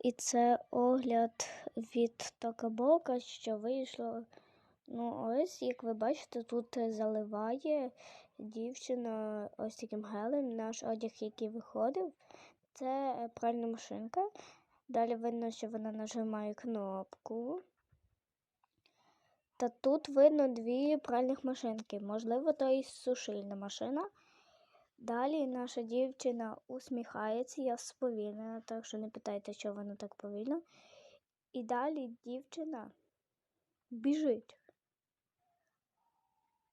І це огляд від Токабока, що вийшло. Ну, ось, як ви бачите, тут заливає дівчина ось таким гелем наш одяг, який виходив. Це е, пральна машинка. Далі видно, що вона нажимає кнопку. Та тут видно дві пральних машинки. Можливо, то і сушильна машина. Далі наша дівчина усміхається, я сповільнена, так що не питайте, що вона так повільно. І далі дівчина біжить.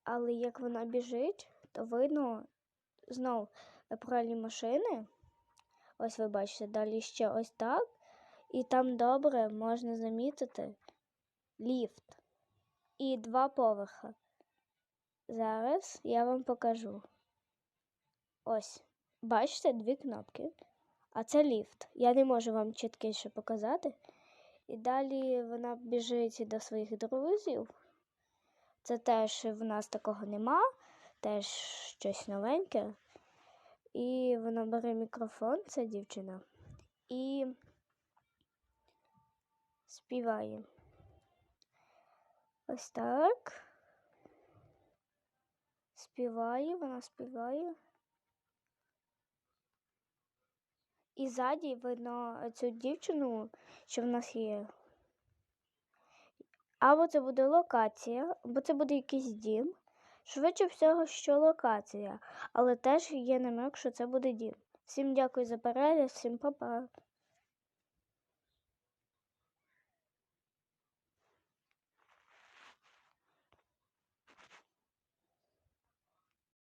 Але як вона біжить, то видно знов пральні машини. Ось ви бачите, далі ще ось так. І там добре можна замітити ліфт і два поверха. Зараз я вам покажу. Ось, бачите дві кнопки. А це ліфт. Я не можу вам чіткіше показати. І далі вона біжить до своїх друзів. Це теж в нас такого нема, теж щось новеньке. І вона бере мікрофон, це дівчина, і співає. Ось так. Співає, вона співає. І ззаді видно цю дівчину, що в нас є. Або це буде локація, або це буде якийсь дім. Швидше всього, що локація, але теж є намек, що це буде дім. Всім дякую за перегляд, всім па-па.